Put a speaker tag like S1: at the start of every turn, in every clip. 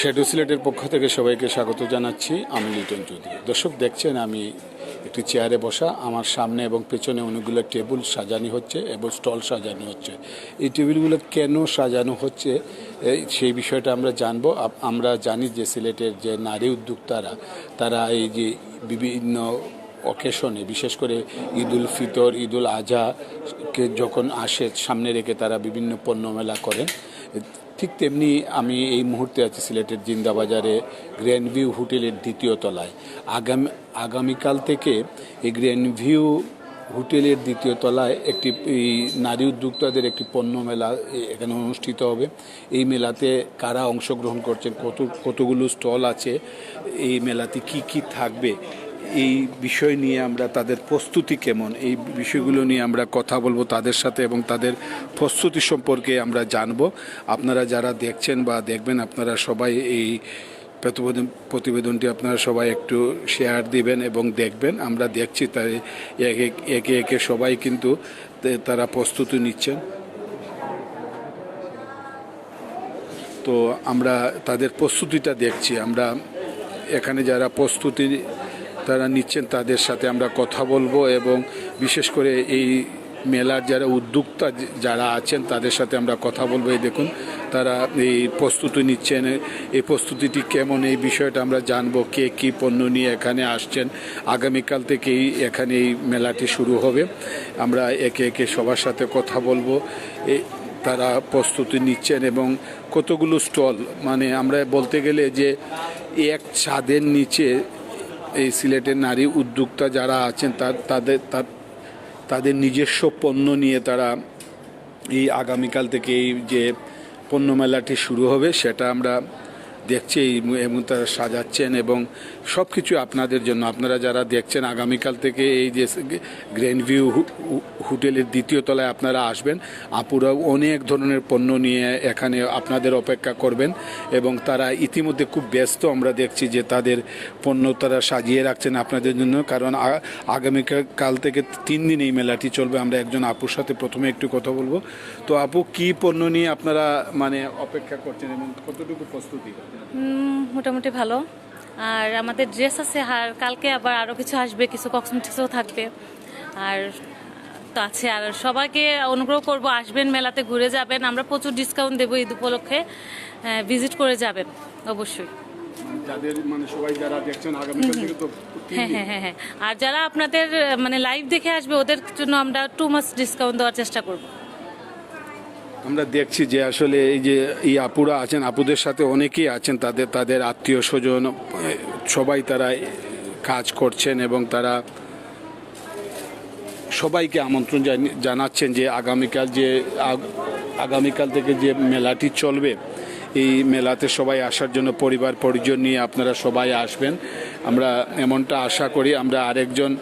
S1: শেডু সিলেটের পক্ষ থেকে সবাইকে স্বাগত জানাচ্ছি। আমি লিটন চৌধুরী। দর্শক, দেখছেন আমি একটি চেয়ারে বসা, আমার সামনে এবং পেছনে অনেকগুলো টেবিল সাজানো হচ্ছে এবং স্টল সাজানো হচ্ছে। এই টেবিলগুলো কেন সাজানো হচ্ছে সেই বিষয়টা আমরা জানব। আমরা জানি যে সিলেটের যে নারী উদ্যোক্তারা, তারা এই যে বিভিন্ন অকেশনে বিশেষ করে ঈদ উল ফিতর ঈদ উল আজহাকে যখন আসে, সামনে রেখে তারা বিভিন্ন পণ্য মেলা করেন। ঠিক তেমনি আমি এই মুহূর্তে আছি সিলেটের জিন্দাবাজারে গ্র্যান্ড ভিউ হোটেলের দ্বিতীয় তলায়। আগামী, আগামীকাল থেকে এই গ্র্যান্ড ভিউ হোটেলের দ্বিতীয় তলায় একটি নারী উদ্যোক্তাদের একটি পণ্য মেলা এখানে অনুষ্ঠিত হবে। এই মেলাতে কারা অংশগ্রহণ করছেন, কত, কতগুলো স্টল আছে, এই মেলাতে কি কি থাকবে এই বিষয় নিয়ে আমরা তাদের প্রস্তুতি কেমন? এই বিষয়গুলো নিয়ে আমরা কথা বলব তাদের সাথে এবং তাদের প্রস্তুতি সম্পর্কে আমরা জানব। আপনারা যারা দেখছেন বা দেখবেন, আপনারা সবাই এই প্রতিবেদন প্রতিবেদনটি আপনারা সবাই একটু শেয়ার দিবেন এবং দেখবেন। আমরা দেখছি তাই একে একে একে সবাই কিন্তু তারা প্রস্তুতি নিচ্ছেন। তো আমরা তাদের প্রস্তুতিটা দেখছি। আমরা এখানে যারা প্রস্তুতি তারা নিচ্ছেন, তাদের সাথে আমরা কথা বলব এবং বিশেষ করে এই মেলার যারা উদ্যোক্তা যারা আছেন, তাদের সাথে আমরা কথা বলব। এই দেখুন, তারা এই প্রস্তুতি নিচ্ছেন। এই প্রস্তুতিটি কেমন, এই বিষয়টা আমরা জানব কে কী পণ্য নিয়ে এখানে আসছেন। আগামীকাল থেকেই এখানে এই মেলাটি শুরু হবে। আমরা একে একে সবার সাথে কথা বলব। এই তারা প্রস্তুতি নিচ্ছেন এবং কতগুলো স্টল মানে আমরা বলতে গেলে যে এক ছাদের নিচে এই সিলেটের নারী উদ্যোক্তা যারা আছেন, তার, তাদের তাদের নিজস্ব পণ্য নিয়ে তারা এই আগামীকাল থেকে এই যে পণ্য মেলাটি শুরু হবে, সেটা আমরা দেখছি, এই- তারা সাজাচ্ছেন এবং সব কিছু আপনাদের জন্য। আপনারা যারা দেখছেন, আগামীকাল থেকে এই যে গ্র্যান্ড ভিউ হোটেলের দ্বিতীয় তলায় আপনারা আসবেন। আপুরা অনেক ধরনের পণ্য নিয়ে এখানে আপনাদের অপেক্ষা করবেন এবং তারা ইতিমধ্যে খুব ব্যস্ত। আমরা দেখছি যে তাদের পণ্য তারা সাজিয়ে রাখছেন আপনাদের জন্য। কারণ আগামীকাল থেকে তিন দিন এই মেলাটি চলবে। আমরা একজন আপুর সাথে প্রথমে একটু কথা বলব। তো আপু, কি পণ্য নিয়ে আপনারা মানে অপেক্ষা করছেন এবং কতটুকু প্রস্তুতি?
S2: মোটামুটি ভালো। আর আমাদের ড্রেস আছে আর কালকে আবার আরও কিছু আসবে কিছু কসমেটিক্সও থাকবে। আর তো আছে আর সবাইকে অনুগ্রহ করব আসবেন মেলাতে ঘুরে যাবেন। আমরা প্রচুর ডিসকাউন্ট দেবো ঈদ উপলক্ষে ভিজিট করে যাবেন অবশ্যই।
S1: মানে
S2: হ্যাঁ হ্যাঁ হ্যাঁ হ্যাঁ। আর যারা আপনাদের মানে লাইভ দেখে আসবে ওদের জন্য আমরা টু মাস ডিসকাউন্ট দেওয়ার চেষ্টা করব।
S1: আমরা দেখছি যে আসলে এই যে এই আপুরা আছেন, আপুদের সাথে অনেকেই আছেন, তাদের তাদের আত্মীয় স্বজন, সবাই তারা কাজ করছেন এবং তারা সবাইকে আমন্ত্রণ জানি- জানাচ্ছেন যে আগামীকাল যে আগ- আগামীকাল থেকে যে মেলাটি চলবে, এই মেলাতে সবাই আসার জন্য পরিবার, পরিজন নিয়ে আপনারা সবাই আসবেন। আমরা এমনটা আশা করি, আমরা আরেকজন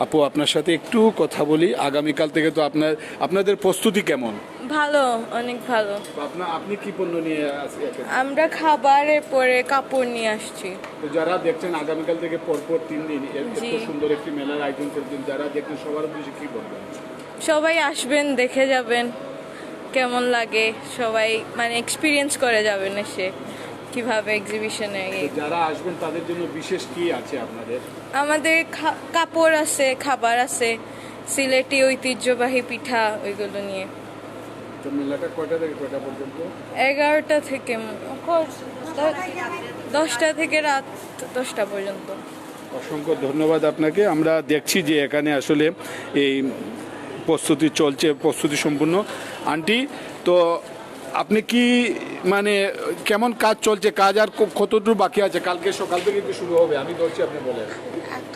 S1: আপু আপনার সাথে একটু কথা বলি। আগামীকাল থেকে তো আপনার, আপনাদের প্রস্তুতি কেমন?
S3: ভালো অনেক ভালো।
S1: আপনি কি পণ্য নিয়ে
S3: আমরা খাবারের পরে কাপড় নিয়ে আসছি।
S1: তো যারা দেখছেন আগামীকাল থেকে পরপর তিন দিন এত সুন্দর একটি মেলার আয়োজন করছেন যারা দেখছেন সবার উদ্দেশ্যে কি বলবেন?
S3: সবাই আসবেন দেখে যাবেন কেমন লাগে সবাই মানে এক্সপিরিয়েন্স করে যাবেন এসে কীভাবে এক্সিবিশনে
S1: যারা আসবেন তাদের জন্য বিশেষ কি আছে আপনাদের?
S3: আমাদের কাপড় আছে খাবার আছে সিলেটি ঐতিহ্যবাহী পিঠা ওইগুলো নিয়ে।
S1: তো মেলাটা কয়টা থেকে কয়টা পর্যন্ত?
S3: এগারোটা থেকে দশটা থেকে রাত দশটা পর্যন্ত।
S1: অসংখ্য ধন্যবাদ আপনাকে। আমরা দেখছি যে এখানে আসলে এই প্রস্তুতি চলছে প্রস্তুতি সম্পূর্ণ। আন্টি তো আপনি কি মানে কেমন কাজ চলছে? কাজ আর কতদূর বাকি আছে? কালকে সকাল থেকে কি শুরু হবে? আমি ধরছি আপনি বলেন।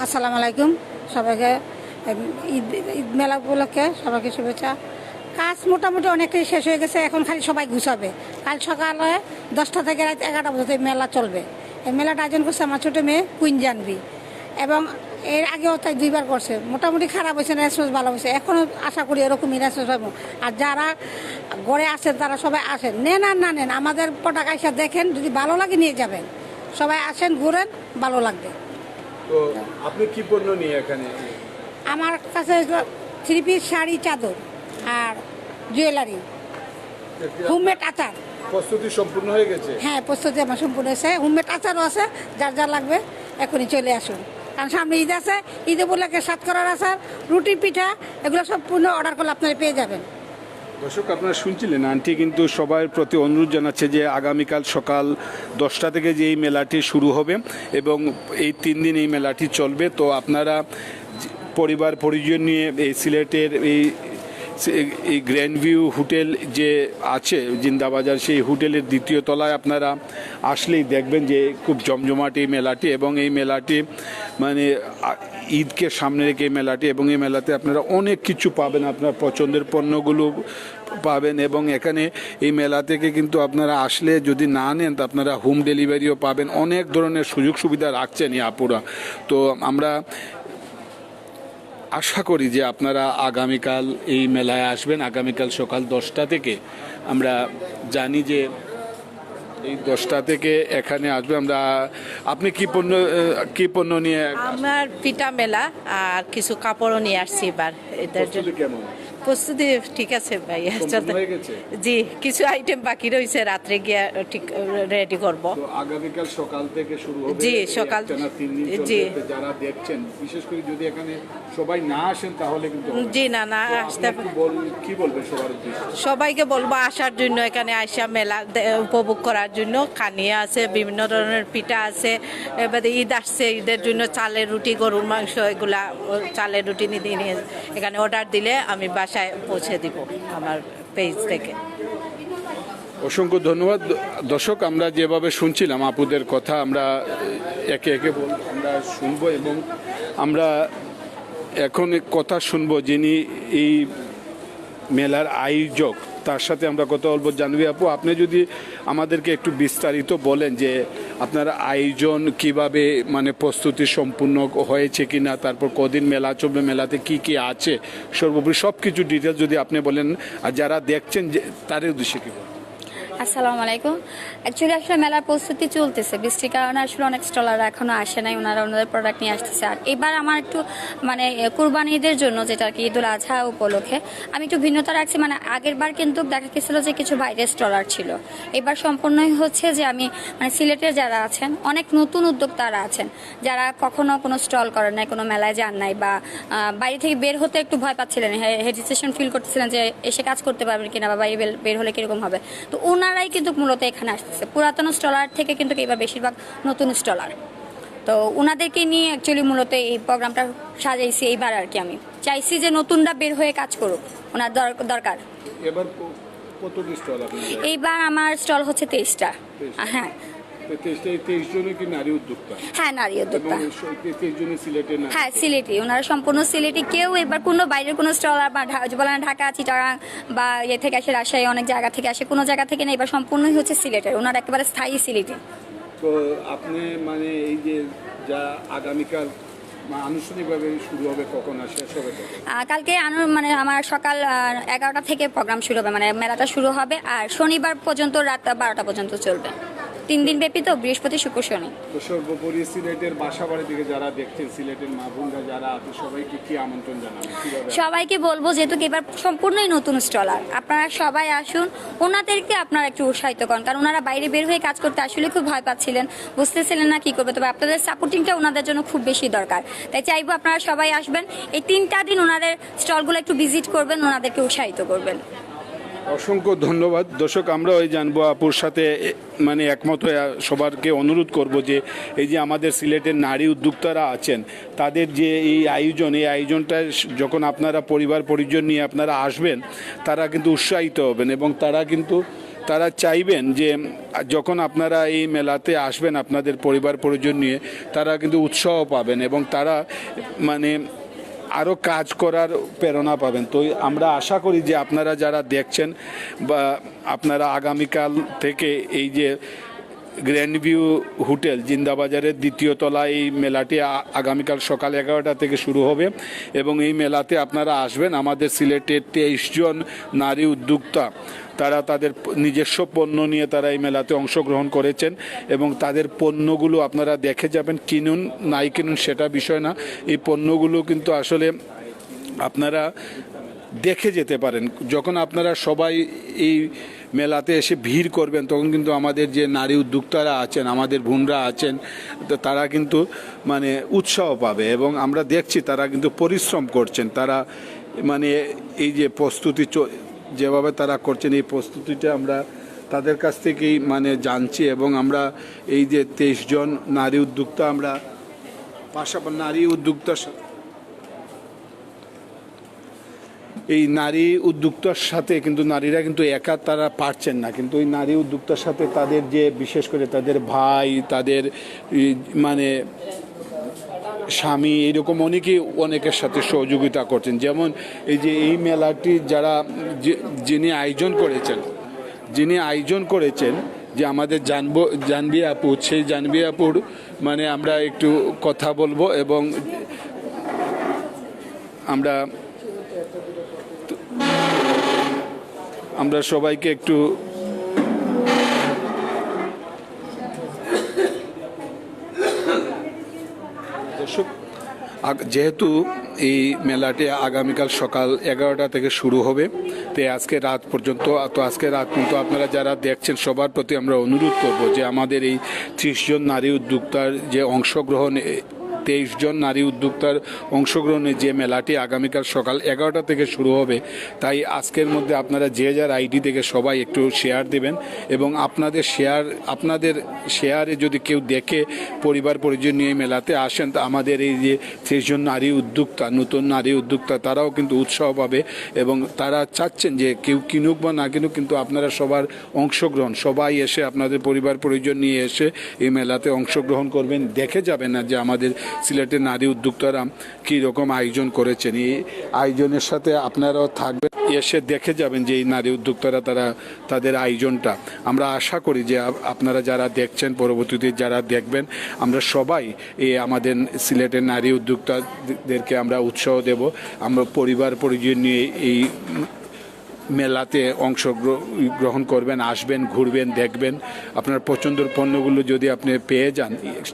S4: আসসালামু আলাইকুম সবাইকে। ঈদ ঈদ মেলা উপলক্ষে সবাইকে শুভেচ্ছা। কাজ মোটামুটি অনেকটাই শেষ হয়ে গেছে এখন খালি সবাই গুছাবে। কাল সকালে দশটা থেকে রাত এগারোটা পর্যন্ত মেলা চলবে। এই মেলাটা আয়োজন করছে আমার ছোটো মেয়ে কুইন জানবি এবং এর আগেও তাই দুইবার করছে। মোটামুটি খারাপ হয়েছে রেসপন্স ভালো হয়েছে। এখনও আশা করি এরকমই রেসপন্স হবে আর যারা গড়ে আসেন তারা সবাই আসেন। নেন আর না নেন আমাদের পটাকা এসে দেখেন যদি ভালো লাগে নিয়ে যাবেন। সবাই আসেন ঘুরেন ভালো লাগবে।
S1: আপনি কি পণ্য নিয়ে এখানে?
S4: আমার কাছে থ্রি পিস শাড়ি চাদর। আর জুয়েলারি। হোমমেড আচার।
S1: প্রস্তুতি সম্পূর্ণ হয়ে গেছে?
S4: হ্যাঁ প্রস্তুতি আমার সম্পূর্ণ হয়েছে। হোমমেড আচারও আছে যার যা লাগবে এখনই চলে আসুন। কারণ সামনে ঈদ আছে ঈদে বলে সাত করার আচার রুটি পিঠা এগুলো সম্পূর্ণ অর্ডার করলে আপনারা পেয়ে যাবেন।
S1: দর্শক আপনারা শুনছিলেন আন্টি কিন্তু সবার প্রতি অনুরোধ জানাচ্ছে যে আগামীকাল সকাল দশটা থেকে যে এই মেলাটি শুরু হবে এবং এই তিন দিন এই মেলাটি চলবে। তো আপনারা পরিবার পরিজন নিয়ে এই সিলেটের এই এই গ্র্যান্ড ভিউ হোটেল যে আছে, জিন্দাবাজার, সেই হোটেলের দ্বিতীয় তলায় আপনারা আসলেই দেখবেন যে খুব জমজমাট এই মেলাটি এবং এই মেলাটি মানে ঈদকে সামনে রেখে এই মেলাটি এবং এই মেলাতে আপনারা অনেক কিছু পাবেন, আপনার পছন্দের পণ্যগুলো পাবেন এবং এখানে এই মেলা থেকে কিন্তু আপনারা আসলে যদি না নেন, তো আপনারা হোম ডেলিভারিও পাবেন। অনেক ধরনের সুযোগ সুবিধা রাখছেন এই আপুরা। তো আমরা আশা করি যে আপনারা আগামীকাল এই মেলায় আসবেন। আগামীকাল সকাল দশটা থেকে আমরা জানি যে এই দশটা থেকে এখানে আসবে। আমরা আপনি কি পণ্য কি পণ্য নিয়ে
S5: আমার পিঠা মেলা আর কিছু কাপড়ও নিয়ে আসছি এবার। এটার জন্য।
S1: কেমন?
S5: প্রস্তুতি ঠিক আছে ভাই চলতে জি কিছু আইটেম বাকি রয়েছে রাত্রে গিয়ে ঠিক রেডি করব
S1: তো আগামীকাল সকাল থেকে শুরু হবে
S5: জি, সকাল-। জি।
S1: যারা দেখছেন বিশেষ করে যদি এখানে সবাই না আসেন তাহলে কিন্তু।
S5: জি না না আসতে
S1: কি বলবেন সবার
S5: সবাইকে বলব আসার জন্য এখানে আসা মেলা উপভোগ করার জন্য খানিয়া আছে বিভিন্ন ধরনের পিঠা আছে এবারে ঈদ আসছে ঈদের জন্য চালের রুটি গরুর মাংস এগুলা চালের রুটি নিয়ে এখানে অর্ডার দিলে আমি পৌঁছে দিব আমার পেজ থেকে।
S1: অসংখ্য ধন্যবাদ। দর্শক, আমরা যেভাবে শুনছিলাম আপুদের কথা, আমরা একে একে আমরা শুনব এবং আমরা এখন কথা শুনব যিনি এই মেলার আয়োজক। তার সাথে আমরা কথা বলব। জানবি আপু, আপনি যদি আমাদেরকে একটু বিস্তারিত বলেন যে আপনার আয়োজন কীভাবে মানে প্রস্তুতি সম্পূর্ণ হয়েছে কি না তারপর কদিন মেলা চলবে, মেলাতে কি কি আছে, সর্বোপরি সব কিছু ডিটেলস যদি আপনি বলেন, আর যারা দেখছেন তার উদ্দেশ্যে কী বলবেন?
S6: আসসালামু আলাইকুম। অ্যাকচুয়ালি আসলে মেলার প্রস্তুতি চলতেছে। বৃষ্টির কারণে আসলে অনেক স্টলার এখনও আসে নাই, ওনারা ওনাদের প্রোডাক্ট নিয়ে আসতেছে। আর এবার আমার একটু মানে কুরবানি ঈদের জন্য যেটা কি ঈদুল আজহা উপলক্ষে, আমি একটু ভিন্নতা রাখছি। মানে আগের বার কিন্তু দেখা গেছিল যে কিছু বাইরের স্টলার ছিল। এবার সম্পূর্ণই হচ্ছে যে আমি মানে সিলেটের যারা আছেন, অনেক নতুন উদ্যোক্তারা আছেন, যারা কখনো কোনো স্টল করেন নাই, কোনো মেলায় যান নাই বা বাইরে থেকে বের হতে একটু ভয় পাচ্ছিলেন হেজিটেশন ফিল করতেছিলেন যে এসে কাজ করতে পারবেন কিনা বা বাইরে বের- হলে কীরকম হবে। তো ওনারাই কিন্তু মূলত এখানে আসতেছে। পুরাতন স্টলার থেকে কিন্তু এবার বেশিরভাগ নতুন স্টলার। তো ওনাদেরকে নিয়ে অ্যাকচুয়ালি মূলত এই প্রোগ্রামটা সাজাইছি এইবার আর কি আমি। চাইছি যে নতুনরা বের হয়ে কাজ করুক। ওনার দর- দরকার।
S1: এবার
S6: এইবার আমার স্টল হচ্ছে তেইশটা। হ্যাঁ।
S1: তেইশ জনই কি নারী উদ্যোক্তা?
S6: হ্যাঁ নারী উদ্যোক্তা।
S1: তেইশ
S6: হ্যাঁ সিলেটি। ওনারা সম্পূর্ণ সিলেটি। কেউ এবার কোনো বাইরের কোনো স্টলার বা বলে না ঢাকা চিটাগাং বা ইয়ে থেকে আসে রাজশাহী অনেক জায়গা থেকে আসে কোনো জায়গা থেকে না এবার সম্পূর্ণই হচ্ছে সিলেটের। ওনারা একেবারে স্থায়ী সিলেটি।
S1: তো আপনি মানে এই যে যা আগামীকাল আনুষ্ঠানিকভাবে শুরু হবে কখন শেষ হবে
S6: কালকে মানে আমার সকাল এগারোটা থেকে প্রোগ্রাম শুরু হবে। মানে মেলাটা শুরু হবে। আর শনিবার পর্যন্ত রাত বারোটা পর্যন্ত চলবে। তিন দিন ব্যাপী তো বৃহস্পতি শুক্র শনি।
S1: তো সর্বোপরি সিলেটের বাসাবাড়ি থেকে যারা দেখছেন সিলেটের মা বোনরা যারা আছে সবাইকে কি আমন্ত্রণ জানাবেন?
S6: সবাইকে বলব যেহেতু এবার সম্পূর্ণই নতুন স্টলার আপনারা সবাই আসুন ওনাদেরকে আপনারা একটু উৎসাহিত করেন কারণ ওনারা বাইরে বের হয়ে কাজ করতে আসলে খুব ভয় পাচ্ছিলেন বুঝতেছিলেন না কি করবে তবে আপনাদের সাপোর্টিংটা ওনাদের জন্য খুব বেশি দরকার। তাই চাইব আপনারা সবাই আসবেন এই তিনটা দিন ওনাদের স্টলগুলো একটু ভিজিট করবেন ওনাদেরকে উৎসাহিত করবেন।
S1: অসংখ্য ধন্যবাদ। দর্শক আমরা ওই জানব আপুর সাথে মানে একমত হয়ে সবারকে অনুরোধ করব যে, এই যে আমাদের সিলেটের নারী উদ্যোক্তারা আছেন, তাদের যে এই আয়োজন, এই আয়োজনটা যখন আপনারা পরিবার পরিজন নিয়ে আপনারা আসবেন, তারা কিন্তু উৎসাহিত হবেন এবং তারা কিন্তু, তারা চাইবেন যে, যখন আপনারা এই মেলাতে আসবেন আপনাদের পরিবার পরিজন নিয়ে, তারা কিন্তু উৎসাহ পাবেন এবং তারা মানে আরও কাজ করার প্রেরণা পাবেন। তো আমরা আশা করি যে আপনারা যারা দেখছেন বা আপনারা আগামীকাল থেকে এই যে গ্র্যান্ড ভিউ হোটেল, জিন্দাবাজারের দ্বিতীয় তলায় এই মেলাটি আগামীকাল সকাল এগারোটা থেকে শুরু হবে এবং এই মেলাতে আপনারা আসবেন। আমাদের সিলেটের তেইশ জন নারী উদ্যোক্তা, তারা তাদের নিজস্ব পণ্য নিয়ে তারা এই মেলাতে অংশগ্রহণ করেছেন এবং তাদের পণ্যগুলো আপনারা দেখে যাবেন। কিনুন, নাই কিনুন সেটা বিষয় না। এই পণ্যগুলো কিন্তু আসলে আপনারা দেখে যেতে পারেন। যখন আপনারা সবাই এই মেলাতে এসে ভিড় করবেন, তখন কিন্তু আমাদের যে নারী উদ্যোক্তারা আছেন, আমাদের বোনরা আছেন, তো তারা কিন্তু মানে উৎসাহ পাবে এবং আমরা দেখছি তারা কিন্তু পরিশ্রম করছেন। তারা মানে এই যে প্রস্তুতি যেভাবে তারা করছেন, এই প্রস্তুতিটা আমরা তাদের কাছ থেকেই মানে জানছি এবং আমরা এই যে তেইশ জন নারী উদ্যোক্তা, আমরা পাশাপাশি নারী উদ্যোক্তার এই নারী উদ্যোক্তার সাথে কিন্তু নারীরা কিন্তু একা তারা পারছেন না। কিন্তু ওই নারী উদ্যোক্তার সাথে তাদের যে, বিশেষ করে তাদের ভাই, তাদের মানে স্বামী, এরকম অনেকেই অনেকের সাথে সহযোগিতা করছেন। যেমন এই যে, এই মেলাটি যারা যিনি আয়োজন করেছেন, যিনি আয়োজন করেছেন যে আমাদের জানব, জানবি আপু, সেই জানবি আপুর মানে আমরা একটু কথা বলব এবং আমরা আমরা সবাইকে একটু যেহেতু এই মেলাটি আগামীকাল সকাল এগারোটা থেকে শুরু হবে, তো আজকে রাত পর্যন্ত, তো আজকে রাত পর্যন্ত আপনারা যারা দেখছেন, সবার প্রতি আমরা অনুরোধ করব যে আমাদের এই ত্রিশজন নারী উদ্যোক্তার যে অংশগ্রহণ তেইশ জন নারী উদ্যোক্তার অংশগ্রহণে যে মেলাটি আগামীকাল সকাল এগারোটা থেকে শুরু হবে, তাই আজকের মধ্যে আপনারা যে যার আইডি থেকে সবাই একটু শেয়ার দেবেন এবং আপনাদের শেয়ার, আপনাদের শেয়ারে যদি কেউ দেখে পরিবার পরিজন নিয়ে মেলাতে আসেন, তা আমাদের এই যে ত্রিশ জন নারী উদ্যোক্তা, নতুন নারী উদ্যোক্তা, তারাও কিন্তু উৎসাহ পাবে এবং তারা চাচ্ছেন যে কেউ কিনুক বা না কিনুক, কিন্তু আপনারা সবার অংশগ্রহণ, সবাই এসে আপনাদের পরিবার পরিজন নিয়ে এসে এই মেলাতে অংশগ্রহণ করবেন। দেখে যাবেন না যে আমাদের সিলেটের নারী উদ্যোক্তারা কী রকম আয়োজন করেছেন? এই আয়োজনের সাথে আপনারাও থাকবেন। এসে দেখে যাবেন যে এই নারী উদ্যোক্তারা তারা তাদের আয়োজনটা। আমরা আশা করি যে আপনারা যারা দেখছেন, পরবর্তীতে যারা দেখবেন, আমরা সবাই এই আমাদের সিলেটের নারী উদ্যোক্তাদেরকে আমরা উৎসাহ দেব। আমরা পরিবার পরিজন নিয়ে এই মেলাতে অংশ গ্রহণ করবেন, আসবেন, ঘুরবেন, দেখবেন। আপনার পছন্দের পণ্যগুলো যদি আপনি পেয়ে যান,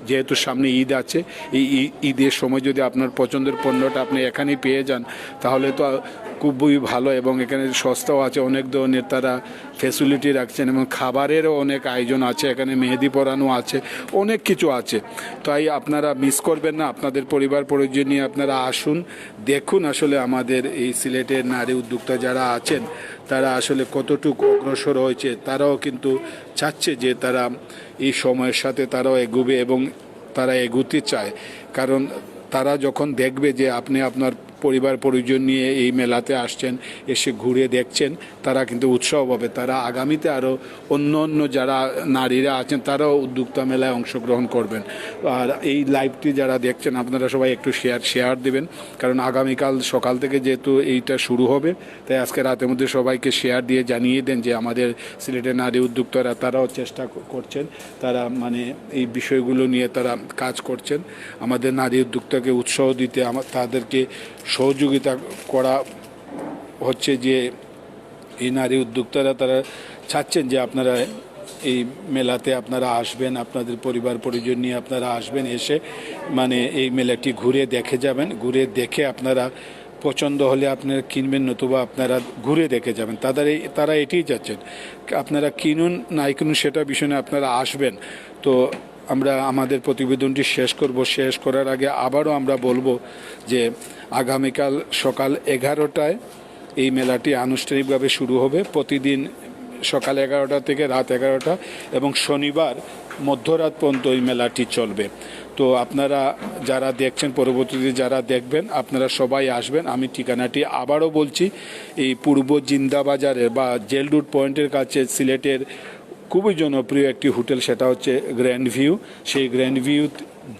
S1: যেহেতু সামনে ঈদ আছে, এই ঈদের সময় যদি আপনার পছন্দের পণ্যটা আপনি এখানেই পেয়ে যান, তাহলে তো খুবই ভালো এবং এখানে সস্তাও আছে, অনেক ধরনের তারা ফেসিলিটি রাখছেন এবং খাবারেরও অনেক আয়োজন আছে, এখানে মেহেদি পরানো আছে, অনেক কিছু আছে। তাই আপনারা মিস করবেন না, আপনাদের পরিবার পরিজন নিয়ে আপনারা আসুন, দেখুন আসলে আমাদের এই সিলেটের নারী উদ্যোক্তা যারা আছেন, তারা আসলে কতটুকু অগ্রসর হয়েছে, তারাও কিন্তু চাচ্ছে যে তারা এই সময়ের সাথে তারাও এগোবে এবং তারা এগুতে চায়। কারণ তারা যখন দেখবে যে আপনি আপনার পরিবার পরিজন নিয়ে এই মেলাতে আসছেন, এসে ঘুরে দেখছেন, তারা কিন্তু উৎসাহ পাবে তারা আগামীতে আরও অন্য অন্য যারা নারীরা আছেন, তারাও উদ্যোক্তা মেলায় অংশগ্রহণ করবেন। আর এই লাইভটি যারা দেখছেন, আপনারা সবাই একটু শেয়ার শেয়ার দেবেন। কারণ আগামীকাল সকাল থেকে যেহেতু এইটা শুরু হবে, তাই আজকে রাতের মধ্যে সবাইকে শেয়ার দিয়ে জানিয়ে দেন যে আমাদের সিলেটের নারী উদ্যোক্তারা, তারাও চেষ্টা করছেন। তারা মানে এই বিষয়গুলো নিয়ে তারা কাজ করছেন। আমাদের নারী উদ্যোক্তাকে উৎসাহ দিতে আমার তাদেরকে সহযোগিতা করা হচ্ছে যে এই নারী উদ্যোক্তারা তারা চাচ্ছেন যে আপনারা এই মেলাতে আপনারা আসবেন, আপনাদের পরিবার পরিজন নিয়ে আপনারা আসবেন, এসে মানে এই মেলাটি ঘুরে দেখে যাবেন, ঘুরে দেখে আপনারা পছন্দ হলে আপনারা কিনবেন নতুবা আপনারা ঘুরে দেখে যাবেন। তাদের তারা এটাই চাচ্ছেন। আপনারা কিনুন নাই কিনুন সেটা বিষয়ে আপনারা আসবেন। তো আমরা আমাদের প্রতিবেদনটি শেষ করব। শেষ করার আগে আবারও আমরা বলব যে আগামীকাল সকাল এগারোটায় এই মেলাটি আনুষ্ঠানিকভাবে শুরু হবে। প্রতিদিন সকাল এগারোটা থেকে রাত এগারোটা এবং শনিবার মধ্যরাত পর্যন্ত এই মেলাটি চলবে। তো আপনারা যারা দেখছেন, পরবর্তীতে যারা দেখবেন, আপনারা সবাই আসবেন। আমি ঠিকানাটি আবারও বলছি, এই পূর্ব জিন্দাবাজারের বা জেল রুট পয়েন্টের কাছে সিলেটের খুবই জনপ্রিয় একটি হোটেল, সেটা হচ্ছে গ্র্যান্ড ভিউ সেই গ্র্যান্ড ভিউ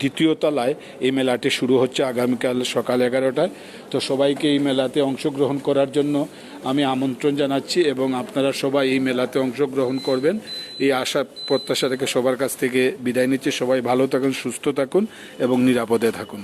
S1: দ্বিতীয় তলায় এই মেলাটি শুরু হচ্ছে আগামীকাল সকাল এগারোটায়। তো সবাইকে এই মেলাতে অংশগ্রহণ করার জন্য আমি আমন্ত্রণ জানাচ্ছি এবং আপনারা সবাই এই মেলাতে অংশগ্রহণ করবেন। এই আশা, প্রত্যাশা থেকে সবার কাছ থেকে বিদায় নিচ্ছি। সবাই ভালো থাকুন, সুস্থ থাকুন এবং নিরাপদে থাকুন।